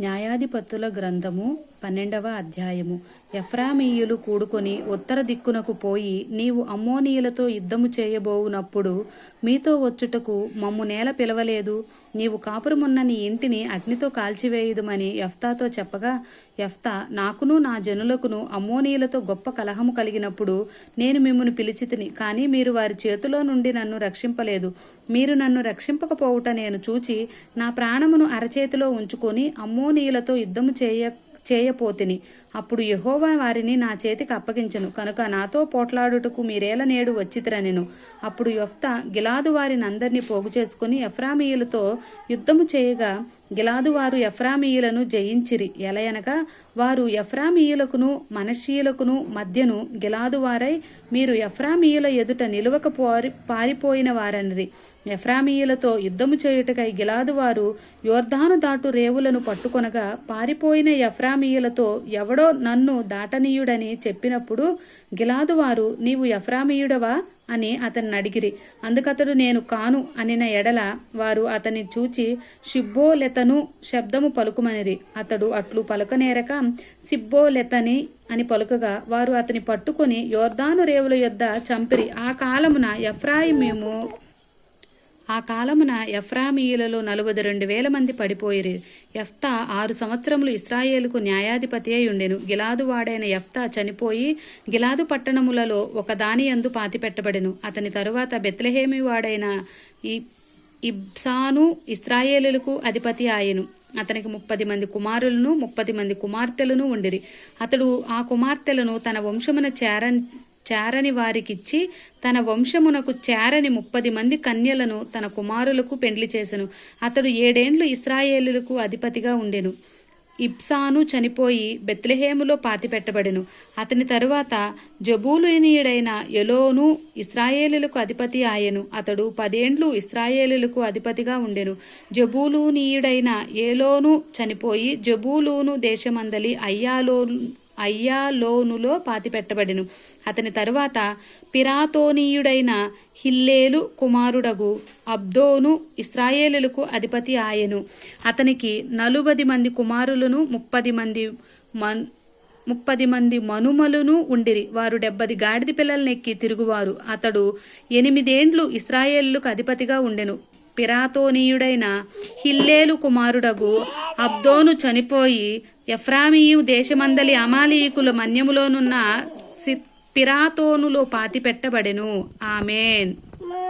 న్యాయాధిపతుల గ్రంథము పన్నెండవ అధ్యాయము. ఎఫ్రామీయులు కూడుకొని ఉత్తర దిక్కునకు పోయి నీవు అమ్మోనీయులతో యుద్ధము చేయబోవునప్పుడు మీతో వచ్చుటకు మమ్ము నేల పిలవలేదు. నీవు కాపురమున్న నీ ఇంటిని అగ్నితో కాల్చివేయుదుమని ఎఫ్తాతో చెప్పగా ఎఫ్తా నాకును నా జనులకును అమ్మోనీయులతో గొప్ప కలహము కలిగినప్పుడు నేను మిమ్మల్ని పిలిచితిని కానీ మీరు వారి చేతిలో నుండి నన్ను రక్షింపలేదు. మీరు నన్ను రక్షింపకపోవుట నేను చూచి నా ప్రాణమును అరచేతిలో ఉంచుకొని అమ్మోనీయులతో యుద్ధము చేయ చేయపోతిని. అప్పుడు యహోవా వారిని నా చేతికి అప్పగించను. కనుక నాతో పోట్లాడుటకు మీరేల నేడు వచ్చితిరనెను. అప్పుడు యొఫ్త గిలాదు వారిని అందరినీ పోగు చేసుకుని ఎఫ్రామీయులతో యుద్ధము చేయగా గిలాదు వారు ఎఫ్రామీయులను జయించిరి. ఎలయనగా వారు ఎఫ్రామీయులకును మనషీయులకును మధ్యను గిలాదు వారై మీరు ఎఫ్రామీయుల ఎదుట నిలువక పారి పారిపోయిన వారనిరి. ఎఫ్రామీయులతో యుద్ధము చేయుటకై గిలాదు వారు యోర్ధాను దాటు రేవులను పట్టుకొనగా పారిపోయిన ఎఫ్రామీయులతో ఎవడో నన్ను దాటనీయుడని చెప్పినప్పుడు గిలాదు వారు నీవు ఎఫ్రామీయుడవా? అని అతన్ని అడిగిరి. అందుకతడు నేను కాను అనిన ఎడల వారు అతన్ని చూచి షిబ్బోలెతను శబ్దము పలుకుమనిరి. అతడు అట్లు పలుకనేరక సిబ్బోలెతని అని పలుకగా వారు అతని పట్టుకొని యోర్దాను రేవుల యొద్ద చంపిరి. ఆ కాలమున ఎఫ్రాయిమేము ఆ కాలమున ఎఫ్రామీయులలో నలువది రెండు వేల మంది పడిపోయిరి. ఎఫ్తా ఆరు సంవత్సరములు ఇస్రాయేలుకు న్యాయాధిపతి అయి ఉండెను. గిలాదు వాడైన ఎఫ్తా చనిపోయి గిలాదు పట్టణములలో ఒక దాని యందు పాతిపెట్టబడెను. అతని తరువాత బెత్లహేమి వాడైన ఈ ఇబ్సాను ఇస్రాయేలులకు అధిపతి ఆయను. అతనికి ముప్పది మంది కుమారులను ముప్పది మంది కుమార్తెలను ఉండిరి. అతడు ఆ కుమార్తెలను తన వంశమున చేర చేరని వారికిచ్చి తన వంశమునకు చేరని ముప్పది మంది కన్యలను తన కుమారులకు పెండ్లి చేసెను. అతడు ఏడేండ్లు ఇస్రాయేలులకు అధిపతిగా ఉండెను. ఇబ్సాను చనిపోయి బెత్లెహేములో పాతిపెట్టబడెను. అతని తరువాత జబూలునీయుడైన ఎలోను ఇస్రాయేలులకు అధిపతి ఆయెను. అతడు పదేండ్లు ఇస్రాయేలులకు అధిపతిగా ఉండెను. జబూలునీయుడైన ఏలోను చనిపోయి జబూలూను దేశమందలి అయ్యాలో అయ్యాలోనులో పాతిపెట్టబడెను. అతని తరువాత పిరాతోనీయుడైన హిల్లేలు కుమారుడగు అబ్దోను ఇస్రాయేలులకు అధిపతి ఆయను. అతనికి నలుబది మంది కుమారులను ముప్పది మంది మన్ ముప్పది మంది మనుమలును ఉండిరి. వారు డెబ్బది గాడిద పిల్లలనెక్కి తిరుగువారు. అతడు ఎనిమిదేండ్లు ఇస్రాయేళ్ళకు అధిపతిగా ఉండెను. పిరాతోనీయుడైన హిల్లేలు కుమారుడగు అబ్దోను చనిపోయి ఎఫ్రామీయు దేశమందలి అమాలీకుల మన్యములోనున్న పిరాతోనులో పాతిపెట్టబడెను. ఆమెన్.